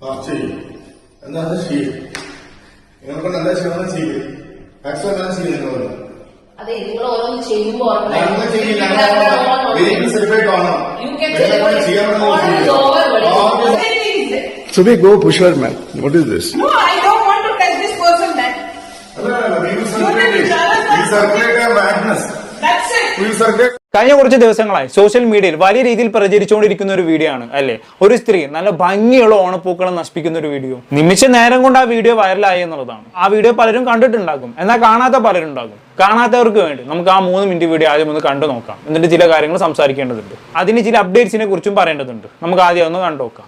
ആ ചെയ്യും എന്നാ അത് ചെയ്യും നിങ്ങളെ കൊണ്ട് എന്താ ചെയ്യണം ചെയ്യും മാക്സിമം എന്താ ചെയ്യും നിങ്ങൾ അതെ നിങ്ങൾ ഓരോന്ന് ചെയ്യുമ്പോ ഞങ്ങൾ ചെയ്യില്ല വെരി സെലിബ്രേറ്റ് ആണോ You can നിങ്ങളെ കൊണ്ട് ചെയ്യാൻ All is over, buddy. പറ്റുന്നത് Subi, go push her, man. What is this? No, I don't want to touch this person then. Magnus That's it. Will circulate കഴിഞ്ഞ കുറച്ച് ദിവസങ്ങളായി സോഷ്യൽ മീഡിയയിൽ വലിയ രീതിയിൽ പ്രചരിച്ചുകൊണ്ടിരിക്കുന്ന ഒരു വീഡിയോ ആണ് അല്ലേ? ഒരു സ്ത്രീ നല്ല ഭംഗിയുള്ള ഓണപ്പൂക്കളം നശിപ്പിക്കുന്ന ഒരു വീഡിയോ നിമിഷ നേരം കൊണ്ട് ആ വീഡിയോ വൈറലായി എന്നുള്ളതാണ്. ആ വീഡിയോ പലരും കണ്ടിട്ടുണ്ടാകും. എന്നാൽ കാണാത്ത പലരും ഉണ്ടാകും. കാണാത്തവർക്ക് വേണ്ടി നമുക്ക് ആ മൂന്ന് മിനിറ്റ് വീഡിയോ ആദ്യം ഒന്ന് കണ്ടു നോക്കാം. എന്നിട്ട് ചില കാര്യങ്ങൾ സംസാരിക്കേണ്ടതുണ്ട്. അതിന് ചില അപ്ഡേറ്റ്സിനെ കുറിച്ചും പറയേണ്ടതുണ്ട്. നമുക്ക് ആദ്യം ഒന്ന് കണ്ടു നോക്കാം.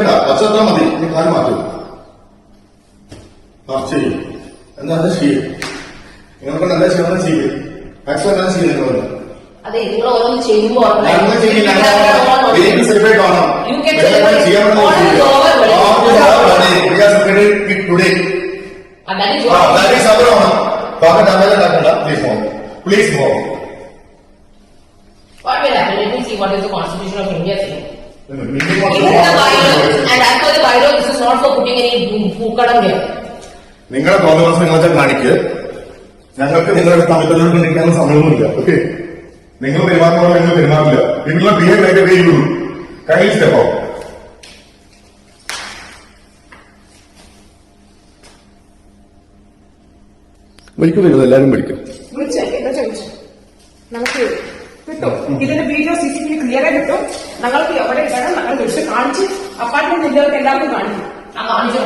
ചെയ്യുമ്പോ ഞങ്ങൾ ചെയ്യില്ല വെരി സെലിബ്രേറ്റ് ആണോ You can നിങ്ങളെ കൊണ്ട് celebrate. ചെയ്യാൻ All is over, buddy. Today That is ആ what. That is our Onam packet അമ്മേലെ ഉണ്ടാക്കണ്ട please mom please mom What will happen? Let me see what is the constitution of India saying. Any pookalam here. നിങ്ങളുടെ problems നിങ്ങളെ കാണിക്ക്. ഞങ്ങൾക്ക് നിങ്ങളുടെ തമ്മിൽ കൊണ്ടിരിക്കാനുള്ള സമയമൊന്നുമില്ല. Okay? നിങ്ങൾ പെരുമാറുമ്പോൾ നിങ്ങൾ പെരുമാറില്ല. നിങ്ങളെ ബിഹേവ് ലൈക്ക് വേ യു കൈ സ്റ്റെപ്പോ വിളിക്കും നിങ്ങൾ എല്ലാവരും വിളിക്കും. നമുക്ക് കിട്ടും? ഇതിന്റെ video C C T V clear ആയി കിട്ടും? ഞങ്ങൾക്ക് എവിടെ ഇടണം? ഞങ്ങൾ വിളിച്ച് കാണിച്ച് അപ്പാർട്ട്മെന്റ് എല്ലാവർക്കും കാണിക്കും. ആ കാണിച്ചോ.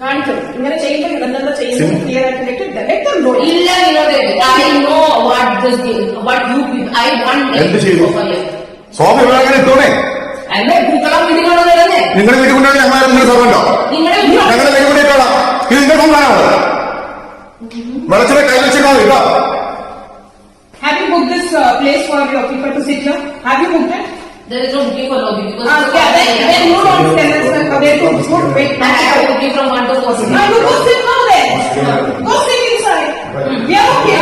കാണിക്കും ഇങ്ങനെ ചെയ്യുമ്പോൾ ഇതെന്താ ചെയ്യുന്നത്? ക്ലിയർ ആയിട്ട് ഇട്ടിട്ട് വ്യക്തം ഇല്ല Vinod I know what this what you I want എന്ത് ചെയ്തു? സ്വാമി ഇവിടെ അങ്ങനെ എത്തോണേ അല്ലേ പൂക്കളം വീടുകളോ വരുന്നേ നിങ്ങളുടെ വീട്ടിൽ കൊണ്ടാണ് ഞങ്ങൾ നിങ്ങൾ സർവന്റോ നിങ്ങളുടെ വീട്ടിൽ കൊണ്ടിട്ടോളാം ഇത് നിങ്ങളുടെ കൊണ്ടാണോ കൈ വെച്ചിട്ടോ ഇട്ടോ Have you booked this uh, place for your people to sit here? Have you booked it? There is no booking for lobby because Uh, yeah, then, then you don't tell us uh, where to put wait. I have booking from one to four Now you go sit now then. Go sit inside. We are okay.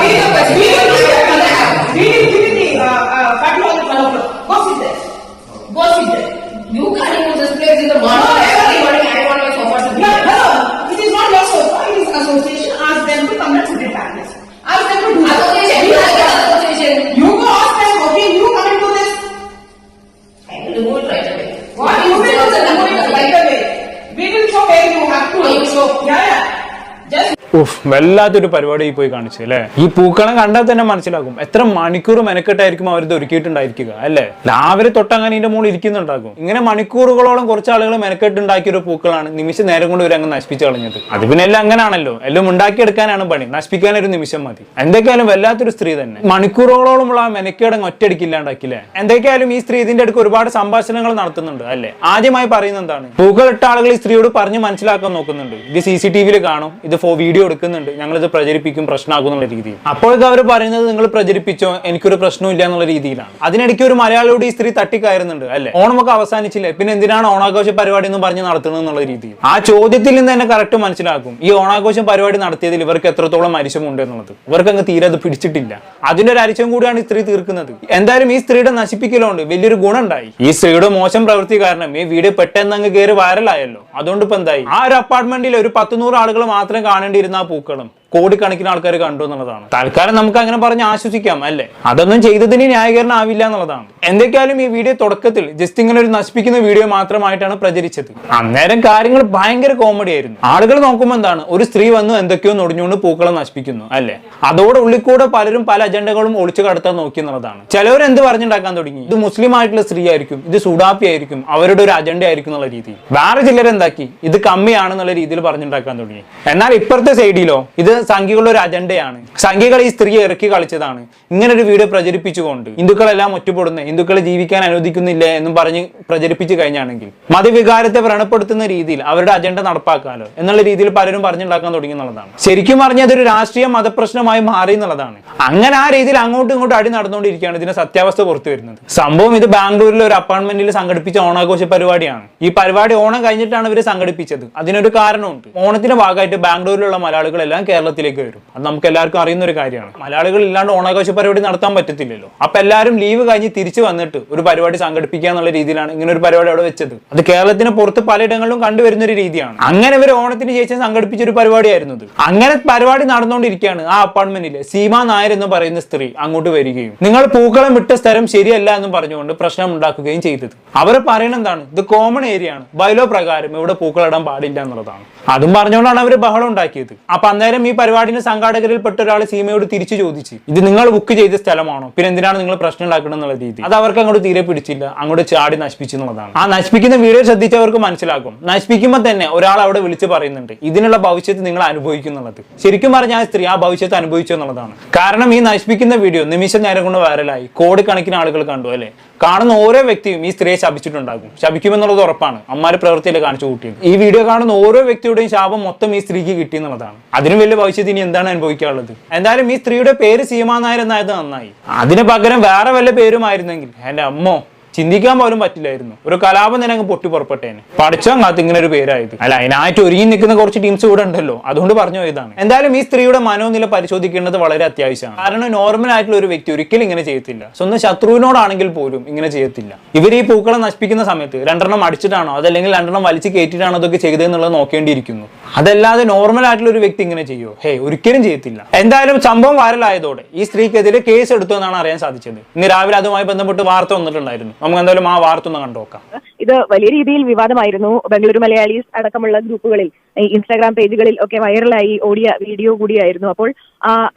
ഉഫ് വല്ലാത്തൊരു പരിപാടി പോയി കാണിച്ചു അല്ലേ? ഈ പൂക്കളം കണ്ടാൽ തന്നെ മനസ്സിലാകും. എത്ര മണിക്കൂർ മെനക്കെട്ടായിരിക്കും അവർ ഇത് ഒരുക്കിയിട്ടുണ്ടായിരിക്കുക അല്ലേ? രാവിലെ തൊട്ടങ്ങനെ ഇതിന്റെ മുകളിൽ ഇരിക്കുന്നുണ്ടാകും. ഇങ്ങനെ മണിക്കൂറുകളോളം കുറച്ച് ആളുകൾ മെനക്കെട്ടുണ്ടാക്കിയ ഒരു പൂക്കളാണ് നിമിഷം നേരം കൊണ്ട് അങ്ങ് നശിപ്പിച്ച് കളഞ്ഞത്. അത് പിന്നെ എല്ലാം അങ്ങനെയാണല്ലോ എല്ലാം ഉണ്ടാക്കിയെടുക്കാനാണ് പണി. നശിപ്പിക്കാൻ ഒരു നിമിഷം മതി. എന്തൊക്കെയാലും വല്ലാത്തൊരു സ്ത്രീ തന്നെ. മണിക്കൂറുകളോളമുള്ള ആ മെനക്കേടങ്ങ് ഒറ്റയടിക്കില്ലാണ്ടാക്കില്ലേ എന്തൊക്കെയാലും ഈ സ്ത്രീ ഇതിന്റെ അടുക്ക് ഒരുപാട് സംഭാഷണങ്ങൾ നടത്തുന്നുണ്ട് അല്ലേ? ആദ്യമായി പറയുന്നത് എന്താണ്? പൂക്കളിട്ട ആളുകൾ ഈ സ്ത്രീയോട് പറഞ്ഞ് മനസ്സിലാക്കാൻ നോക്കുന്നുണ്ട്. ഇത് സി സി ടി വിയിൽ കാണും. ഇത് ഫോ വീഡിയോ എടുക്കുന്നുണ്ട്. ഞങ്ങൾ ഇത് പ്രചരിപ്പിക്കും പ്രശ്നമാക്കും എന്നുള്ള രീതിയിൽ. അപ്പോഴൊക്കെ അവർ പറയുന്നത് നിങ്ങൾ പ്രചരിപ്പിച്ചോ എനിക്കൊരു പ്രശ്നവും ഇല്ല എന്നുള്ള രീതിയിലാണ്. അതിനിടയ്ക്ക് ഒരു മലയാളിയോട് ഈ സ്ത്രീ തട്ടിക്കയറുന്നുണ്ട് അല്ലേ? ഓണമൊക്കെ അവസാനിച്ചില്ലേ? പിന്നെ എന്തിനാണ് ഓണാഘോഷ പരിപാടി എന്ന് പറഞ്ഞ് നടത്തുന്നത് എന്നുള്ള രീതിയിൽ? ആ ചോദ്യത്തിൽ നിന്ന് തന്നെ കറക്റ്റ് മനസ്സിലാക്കും. ഈ ഓണാഘോഷം പരിപാടി നടത്തിയതിൽ ഇവർക്ക് എത്രത്തോളം അരിശമുണ്ട് എന്നുള്ളത്. ഇവർക്ക് അങ്ങ് തീരെ അത് പിടിച്ചിട്ടില്ല. അതിന്റെ ഒരു അരിശം കൂടിയാണ് ഈ സ്ത്രീ തീർക്കുന്നത്. എന്തായാലും ഈ സ്ത്രീയുടെ നശിപ്പിക്കലോണ്ട്. വലിയൊരു ഗുണം ഉണ്ടായി ഈ സ്ത്രീയുടെ മോശം പ്രവൃത്തി കാരണം ഈ വീഡിയോ പെട്ടെന്ന് അങ്ങ് കയറി വൈറലായല്ലോ അതുകൊണ്ട് ഇപ്പൊ എന്തായി? ആ ഒരു അപ്പാർട്ട്മെന്റിൽ ഒരു പത്ത് നൂറ് ആളുകൾ മാത്രം കാണേണ്ടിയിരുന്ന ആ പൂക്കളും. കോടിക്കണക്കിന് ആൾക്കാർ കണ്ടു എന്നുള്ളതാണ്. തൽക്കാലം നമുക്ക് അങ്ങനെ പറഞ്ഞ് ആശ്വസിക്കാം അല്ലേ? അതൊന്നും ചെയ്തതിന് ന്യായീകരണം ആവില്ല എന്നുള്ളതാണ്. എന്തൊക്കെയാലും ഈ വീഡിയോ തുടക്കത്തിൽ ജസ്റ്റ് ഇങ്ങനെ ഒരു നശിപ്പിക്കുന്ന വീഡിയോ മാത്രമായിട്ടാണ് പ്രചരിച്ചത്. അന്നേരം കാര്യങ്ങൾ ഭയങ്കര കോമഡി ആയിരുന്നു. ആളുകൾ നോക്കുമ്പോൾ എന്താണ്? ഒരു സ്ത്രീ വന്നു എന്തൊക്കെയോ നൊടിഞ്ഞുകൊണ്ട് പൂക്കളം നശിപ്പിക്കുന്നു അല്ലേ? അതോടെ ഉള്ളിൽ കൂടെ പലരും പല അജണ്ടകളും ഒളിച്ചു കടത്താൻ നോക്കി എന്നുള്ളതാണ്. ചിലവർ എന്ത് പറഞ്ഞുണ്ടാക്കാൻ തുടങ്ങി? ഇത് മുസ്ലിം ആയിട്ടുള്ള സ്ത്രീ ആയിരിക്കും ഇത് സുഡാപ്പി ആയിരിക്കും അവരുടെ ഒരു അജണ്ട ആയിരിക്കും എന്നുള്ള രീതി വേറെ ചിലരെന്താക്കി? ഇത് കമ്മിയാണെന്നുള്ള രീതിയിൽ പറഞ്ഞുണ്ടാക്കാൻ തുടങ്ങി. എന്നാൽ ഇപ്പുറത്തെ സൈഡിലോ ഇത് സംഘികളുടെ ഒരു അജണ്ടയാണ്. സംഘികൾ ഈ സ്ത്രീയെ ഇറക്കി കളിച്ചതാണ്. ഇങ്ങനെ ഒരു വീഡിയോ പ്രചരിപ്പിച്ചുകൊണ്ട് ഹിന്ദുക്കളെല്ലാം ഒറ്റപ്പെടുന്ന. ഹിന്ദുക്കളെ ജീവിക്കാൻ അനുവദിക്കുന്നില്ല എന്നും പറഞ്ഞ് പ്രചരിപ്പിച്ചു കഴിഞ്ഞാണെങ്കിൽ മതവികാരത്തെ വ്രണപ്പെടുത്തുന്ന രീതിയിൽ അവരുടെ അജണ്ട നടപ്പാക്കാലോ എന്നുള്ള രീതിയിൽ പലരും പറഞ്ഞുണ്ടാക്കാൻ തുടങ്ങി എന്നുള്ളതാണ്. ശരിക്കും പറഞ്ഞാൽ അതൊരു രാഷ്ട്രീയ മതപ്രശ്നമായി മാറി എന്നുള്ളതാണ്. അങ്ങനെ ആ രീതിയിൽ അങ്ങോട്ടും ഇങ്ങോട്ടും അടി നടന്നുകൊണ്ടിരിക്കുകയാണ് ഇതിന്റെ സത്യാവസ്ഥ പുറത്തു വരുന്നത്. സംഭവം ഇത് ബാംഗ്ലൂരിലെ ഒരു അപ്പാർട്ട്മെന്റിൽ സംഘടിപ്പിച്ച ഓണാഘോഷ പരിപാടിയാണ്. ഈ പരിപാടി ഓണം കഴിഞ്ഞിട്ടാണ് ഇവർ സംഘടിപ്പിച്ചത്. അതിനൊരു കാരണമുണ്ട്. ഓണത്തിന്റെ ഭാഗമായിട്ട് ബാംഗ്ലൂരിലുള്ള മലയാളികളെല്ലാം കേരളത്തിലേക്ക് വരും. അത് നമുക്ക് എല്ലാവർക്കും അറിയുന്ന ഒരു കാര്യമാണ്. മലയാളികൾ ഇല്ലാണ്ട് ഓണാഘോഷ പരിപാടി നടത്താൻ പറ്റത്തില്ലല്ലോ. അപ്പൊ എല്ലാവരും ലീവ് കഴിഞ്ഞ് തിരിച്ചു വന്നിട്ട് ഒരു പരിപാടി സംഘടിപ്പിക്കുക എന്നുള്ള രീതിയിലാണ് ഇങ്ങനെ ഒരു പരിപാടി അവിടെ വെച്ചത്. അത് കേരളത്തിന് പുറത്ത് പലയിടങ്ങളിലും കണ്ടുവരുന്ന ഒരു രീതിയാണ്. അങ്ങനെ ഇവർ ഓണത്തിന് ശേഷം സംഘടിപ്പിച്ച ഒരു പരിപാടിയായിരുന്നു അങ്ങനെ പരിപാടി നടന്നുകൊണ്ടിരിക്കുകയാണ് ആ അപ്പാർട്ട്മെന്റിലെ സീമ നായർ എന്ന് പറയുന്ന സ്ത്രീ അങ്ങോട്ട് വരികയും നിങ്ങൾ പൂക്കളം വിട്ട സ്ഥലം ശരിയല്ല എന്ന് പറഞ്ഞുകൊണ്ട് പ്രശ്നം ഉണ്ടാക്കുകയും ചെയ്തത്. അവർ പറയുന്നത് എന്താണ്? ഇത് കോമൺ ഏരിയ ആണ്. ബൈലോ പ്രകാരം ഇവിടെ പൂക്കളം ഇടാൻ പാടില്ല എന്നുള്ളതാണ്. അതും പറഞ്ഞുകൊണ്ടാണ് അവർ ബഹളം ഉണ്ടാക്കിയത്. അപ്പൊ അന്നേരം ഈ പരിപാടിന്റെ സംഘാടകരിൽ പെട്ട ഒരാൾ സീമയോട് തിരിച്ചു ചോദിച്ചു ഇത് നിങ്ങൾ ബുക്ക് ചെയ്ത സ്ഥലമാണോ? പിന്നെ എന്തിനാണ് നിങ്ങൾ പ്രശ്നം ഉണ്ടാക്കണം എന്നുള്ള രീതി അത് അവർക്ക് അങ്ങോട്ട് തീരെ പിടിച്ചില്ല. അങ്ങോട്ട് ചാടി നശിപ്പിച്ചു എന്നുള്ളതാണ്. ആ നശിപ്പിക്കുന്ന വീഡിയോ ശ്രദ്ധിച്ചവർക്ക് മനസ്സിലാക്കും നശിപ്പിക്കുമ്പോൾ തന്നെ ഒരാൾ അവിടെ വിളിച്ച് പറയുന്നുണ്ട് ഇതിനുള്ള ഭവിഷ്യത്ത് നിങ്ങൾ അനുഭവിക്കുന്നുള്ളത് ശരിക്കും പറഞ്ഞാൽ സ്ത്രീ ആ ഭവിഷ്യത്ത് അനുഭവിച്ചു എന്നുള്ളതാണ്. കാരണം ഈ നശിപ്പിക്കുന്ന വീഡിയോ നിമിഷ നേരം കൊണ്ട് വൈറലായി കോടിക്കണക്കിന് ആളുകൾ കണ്ടു അല്ലെ? കാണുന്ന ഓരോ വ്യക്തിയും ഈ സ്ത്രീയെ ശപിച്ചിട്ടുണ്ടാകും. ശപിക്കുമെന്നുള്ളത് ഉറപ്പാണ്. അമ്മാര് പ്രവൃത്തിയിൽ കാണിച്ചു കൂട്ടിയത് ഈ വീഡിയോ കാണുന്ന ഓരോ വ്യക്തിയുടെയും ശാപം മൊത്തം ഈ സ്ത്രീക്ക് കിട്ടി എന്നുള്ളതാണ്. അതിനും വലിയ ഭവിഷ്യത്ത് ഇനി എന്താണ് അനുഭവിക്കാനുള്ളത്? എന്തായാലും ഈ സ്ത്രീയുടെ പേര് സീമാ നായർ എന്നായത് നന്നായി. അതിന് പകരം വേറെ വല്ല പേരുമായിരുന്നെങ്കിൽ. എന്റെ അമ്മോ ചിന്തിക്കാൻ പോലും പറ്റില്ലായിരുന്നു. ഒരു കലാപം തന്നെ അങ്ങ് പൊട്ടി പുറപ്പെട്ടേനെ. പഠിച്ചാൽ കാത്ത് ഇങ്ങനെ ഒരു പേരായത്. അല്ല അതിനായിട്ട് ഒരുങ്ങി നിൽക്കുന്ന കുറച്ച് ടീംസ് ഇവിടെ ഉണ്ടല്ലോ. അതുകൊണ്ട് പറഞ്ഞു പോയതാണ്. എന്തായാലും ഈ സ്ത്രീയുടെ മനോനില പരിശോധിക്കേണ്ടത് വളരെ അത്യാവശ്യമാണ്. കാരണം നോർമൽ ആയിട്ടുള്ള ഒരു വ്യക്തി ഒരിക്കലും ഇങ്ങനെ ചെയ്യത്തില്ല. സ്വന്തം ശത്രുവിനോടാണെങ്കിൽ പോലും ഇങ്ങനെ ചെയ്യത്തില്ല. ഇവർ ഈ പൂക്കളെ നശിപ്പിക്കുന്ന സമയത്ത് രണ്ടെണ്ണം അടിച്ചിട്ടാണോ അതല്ലെങ്കിൽ രണ്ടെണ്ണം വലിച്ചു കയറ്റിട്ടാണോ അതൊക്കെ ചെയ്തതെന്നുള്ളത് നോക്കേണ്ടിയിരിക്കുന്നു. അതല്ലാതെ നോർമൽ ആയിട്ടുള്ള ഒരു വ്യക്തി ഇങ്ങനെ ചെയ്യോ ഹേ ഒരിക്കലും ചെയ്യത്തില്ല. എന്തായാലും സംഭവം വൈറലായതോടെ ഈ സ്ത്രീക്കെതിരെ കേസ് എടുത്തു എന്നാണ് അറിയാൻ സാധിച്ചത്. ഇന്ന് രാവിലെ അതുമായി ബന്ധപ്പെട്ട് വാർത്ത വന്നിട്ടുണ്ടായിരുന്നു. നമുക്ക് എന്തായാലും ആ വാർത്ത ഒന്ന് കണ്ടുനോക്കാം ഇത് വലിയ രീതിയിൽ വിവാദമായിരുന്നു. ബംഗളൂരു മലയാളീസ് അടക്കമുള്ള ഗ്രൂപ്പുകളിൽ ഇൻസ്റ്റാഗ്രാം പേജുകളിൽ ഒക്കെ വൈറലായി ഓടിയ വീഡിയോ കൂടിയായിരുന്നു. അപ്പോൾ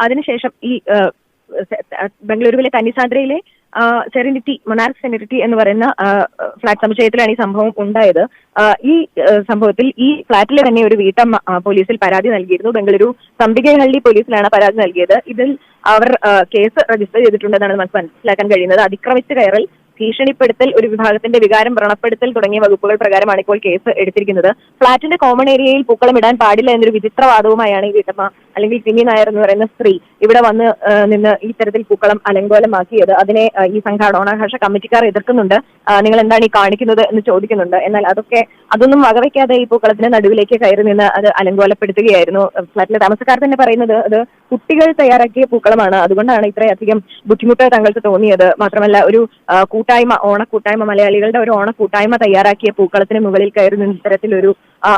അതിനുശേഷം ഈ ബംഗളൂരുവിലെ കന്നിസാന്ദ്രയിലെ സെറിനിറ്റി മൊനാർക്ക് സെറിനിറ്റി എന്ന് പറയുന്ന ഫ്ലാറ്റ് സമുച്ചയത്തിലാണ് ഈ സംഭവം ഉണ്ടായത്. ഈ സംഭവത്തിൽ ഈ ഫ്ളാറ്റിലെ തന്നെ ഒരു വീട്ടമ്മ പോലീസിൽ പരാതി നൽകിയിരുന്നു. ബംഗളൂരു സംബികഹള്ളി പോലീസിലാണ് പരാതി നൽകിയത്. ഇതിൽ അവർ കേസ് രജിസ്റ്റർ ചെയ്തിട്ടുണ്ടെന്നാണ് നമുക്ക് മനസ്സിലാക്കാൻ കഴിയുന്നത്. അതിക്രമിച്ച് കയറൽ ഭീഷണിപ്പെടുത്തൽ ഒരു വിഭാഗത്തിന്റെ വികാരം വ്രണപ്പെടുത്തൽ തുടങ്ങിയ വകുപ്പുകൾ പ്രകാരമാണ് ഇപ്പോൾ കേസ് എടുത്തിരിക്കുന്നത്. ഫ്ളാറ്റിന്റെ കോമൺ ഏരിയയിൽ പൂക്കളം ഇടാൻ പാടില്ല എന്നൊരു വിചിത്രവാദവുമായാണ് ഈ വീട്ടമ്മ അല്ലെങ്കിൽ സിമി നായർ എന്ന് പറയുന്ന സ്ത്രീ ഇവിടെ വന്ന് നിന്ന് ഇത്തരത്തിൽ തരത്തിൽ പൂക്കളം അലങ്കോലമാക്കിയത്. അതിനെ ഈ സംഘാടന ഓണാഘോഷ കമ്മിറ്റിക്കാർ എതിർക്കുന്നുണ്ട്. നിങ്ങൾ എന്താണ് ഈ കാണിക്കുന്നത് എന്ന് ചോദിക്കുന്നുണ്ട്. എന്നാൽ അതൊക്കെ അതൊന്നും വകവയ്ക്കാതെ ഈ പൂക്കളത്തിന് നടുവിലേക്ക് കയറി നിന്ന് അത് അലങ്കോലപ്പെടുത്തുകയായിരുന്നു. ഫ്ലാറ്റിലെ താമസക്കാർ തന്നെ പറയുന്നത് അത് കുട്ടികൾ തയ്യാറാക്കിയ പൂക്കളമാണ്. അതുകൊണ്ടാണ് ഇത്രയധികം ബുദ്ധിമുട്ട് തങ്ങൾക്ക് തോന്നിയത്. മാത്രമല്ല ഒരു കൂട്ടായ്മ ഓണക്കൂട്ടായ്മ മലയാളികളുടെ ഒരു ഓണക്കൂട്ടായ്മ തയ്യാറാക്കിയ പൂക്കളത്തിന് മുകളിൽ കയറി നിന്ന് ഇത്തരത്തിലൊരു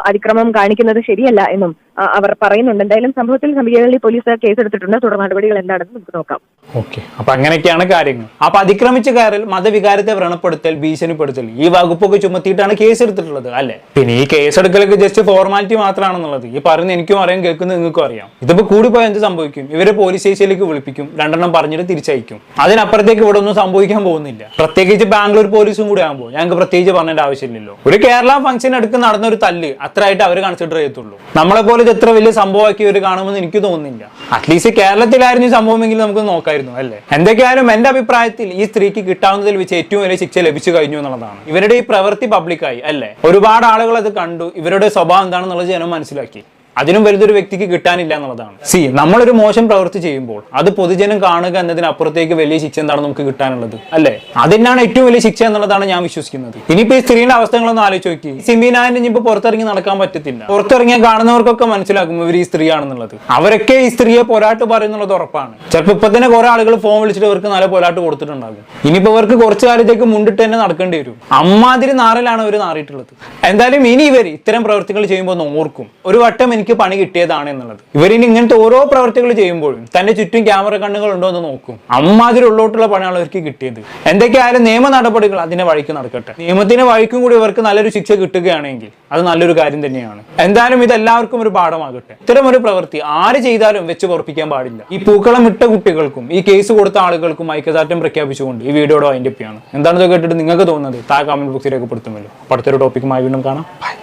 അതിക്രമം കാണിക്കുന്നത് ശരിയല്ല എന്നും അവർ പറയുന്നുണ്ട്. എന്തായാലും സംഭവത്തിൽ സംബികകളി പോലീസ് കേസെടുത്തിട്ടുണ്ട്. തുടർ നടപടികൾ എന്താണെന്ന് നമുക്ക് നോക്കാം. ഓക്കെ. അപ്പൊ അങ്ങനെയൊക്കെയാണ് കാര്യങ്ങൾ. അപ്പൊ അതിക്രമിച്ച കാറിൽ മതവികാരത്തെ വ്രണപ്പെടുത്തൽ ഭീഷണിപ്പെടുത്തൽ ഈ വകുപ്പൊക്കെ ചുമത്തിയിട്ടാണ് കേസ് എടുത്തിട്ടുള്ളത് അല്ലെ? പിന്നെ ഈ കേസെടുക്കലൊക്കെ ജസ്റ്റ് ഫോർമാലിറ്റി മാത്രമാണെന്നുള്ളത്. ഈ പറയുന്ന എനിക്കും അറിയാം കേൾക്കുന്നത് നിങ്ങൾക്കും അറിയാം. ഇതിപ്പോ കൂടിപ്പോയാൽ എന്ത് സംഭവിക്കും? ഇവരെ പോലീസ് സ്റ്റേഷനിലേക്ക് വിളിപ്പിക്കും രണ്ടെണ്ണം പറഞ്ഞിട്ട് തിരിച്ചയക്കും. അതിനപ്പുറത്തേക്ക് ഇവിടെ ഒന്നും സംഭവിക്കാൻ പോകുന്നില്ല. പ്രത്യേകിച്ച് ബാംഗ്ലൂർ പോലീസും കൂടി ആകുമ്പോൾ ഞങ്ങൾക്ക് പ്രത്യേകിച്ച് പറഞ്ഞേണ്ട ആവശ്യമില്ലല്ലോ. ഒരു കേരള ഫംഗ്ഷൻ അടുക്ക് നടന്ന ഒരു തല്ല്. അത്രയായിട്ട് അവർ കൺസിഡർ ചെയ്യത്തുള്ളൂ. നമ്മളെ പോലെ ഇത്ര വലിയ സംഭവമാക്കി ഒരു കാണുമെന്ന് എനിക്ക് തോന്നുന്നില്ല. അറ്റ്ലീസ്റ്റ് കേരളത്തിലായിരുന്നു ഈ സംഭവമെങ്കിൽ നമുക്ക് നോക്കായിരുന്നു അല്ലേ? എന്തൊക്കെയായാലും എന്റെ അഭിപ്രായത്തിൽ ഈ സ്ത്രീക്ക് കിട്ടാവുന്നതിൽ വെച്ച് ഏറ്റവും വലിയ ശിക്ഷ ലഭിച്ചു കഴിഞ്ഞു എന്നുള്ളതാണ്. ഇവരുടെ ഈ പ്രവൃത്തി പബ്ലിക്കായി അല്ലേ? ഒരുപാട് ആളുകൾ അത് കണ്ടു ഇവരുടെ സ്വഭാവം എന്താണെന്നുള്ളത് ജനം മനസ്സിലാക്കി. അതിനും വലുതൊരു വ്യക്തിക്ക് കിട്ടാനില്ല എന്നുള്ളതാണ്. സി നമ്മളൊരു മോശം പ്രവൃത്തി ചെയ്യുമ്പോൾ അത് പൊതുജനം കാണുക എന്നതിനപ്പുറത്തേക്ക് വലിയ ശിക്ഷ എന്താണ് നമുക്ക് കിട്ടാനുള്ളത്? അല്ലേ? അതിനാണ് ഏറ്റവും വലിയ ശിക്ഷ എന്നുള്ളതാണ് ഞാൻ വിശ്വസിക്കുന്നത്. ഇനിയിപ്പോ ഈ സ്ത്രീയുടെ അവസ്ഥകളൊന്നും ആലോചിച്ച് നോക്കി സിമീനായന്റെ ഇനിയിപ്പോ പുറത്തിറങ്ങി നടക്കാൻ പറ്റത്തില്ല. പുറത്തിറങ്ങിയ കാണുന്നവർക്കൊക്കെ മനസ്സിലാക്കും ഇവർ ഈ സ്ത്രീയാണെന്നുള്ളത്. അവരൊക്കെ ഈ സ്ത്രീയെ പോരാട്ട് പറയുന്നുള്ളത് ഉറപ്പാണ്. ചിലപ്പോൾ ഇപ്പൊ തന്നെ കുറെ ആളുകൾ ഫോൺ വിളിച്ചിട്ട് ഇവർക്ക് നല്ല പോരാട്ട് കൊടുത്തിട്ടുണ്ടാകും. ഇനിയിപ്പോ ഇവർക്ക് കുറച്ചു കാലത്തേക്ക് മുണ്ടിട്ട് തന്നെ നടക്കേണ്ടി വരും. അമ്മാതിരി നാറിലാണ് അവർ നാറിയിട്ടുള്ളത്. എന്തായാലും ഇനി ഇവർ ഇത്തരം പ്രവൃത്തികൾ ചെയ്യുമ്പോൾ ഒന്ന് ഓർക്കും. ഒരു വട്ടം എനിക്ക് പണി കിട്ടിയതാണ് എന്നുള്ളത്. ഇവരിനി ഇങ്ങനത്തെ ഓരോ പ്രവർത്തികൾ ചെയ്യുമ്പോഴും തന്റെ ചുറ്റും ക്യാമറ കണ്ണുകൾ ഉണ്ടോ എന്ന് നോക്കും. അമ്മാതിരി ഉള്ളോട്ടുള്ള പണിയാണ് ഇവർക്ക് കിട്ടിയത്. എന്തൊക്കെയായാലും നിയമ നടപടികൾ അതിന്റെ വഴിക്ക് നടക്കട്ടെ. നിയമത്തിന്റെ വഴിക്കും കൂടി ഇവർക്ക് നല്ലൊരു ശിക്ഷ കിട്ടുകയാണെങ്കിൽ അത് നല്ലൊരു കാര്യം തന്നെയാണ്. എന്തായാലും ഇത് എല്ലാവർക്കും ഒരു പാഠമാകട്ടെ. ഇത്തരം ഒരു പ്രവൃത്തി ആര് ചെയ്താലും വെച്ച് പൊറപ്പിക്കാൻ പാടില്ല. ഈ പൂക്കളം ഇട്ട കുട്ടികൾക്കും ഈ കേസ് കൊടുത്ത ആളുകൾക്കും ഐക്യദാർഢ്യം പ്രഖ്യാപിച്ചുകൊണ്ട് ഈ വീഡിയോയുടെ വൈൻഡപ്പ് ആണ് എന്താണെന്ന് കേട്ടിട്ട് നിങ്ങൾക്ക് തോന്നുന്നത്? താ കമന്റ് ബോക്സിൽ രേഖപ്പെടുത്തുമല്ലോ. അടുത്തൊരു ടോപ്പിക്കുമായി വീണ്ടും കാണാം. ബൈ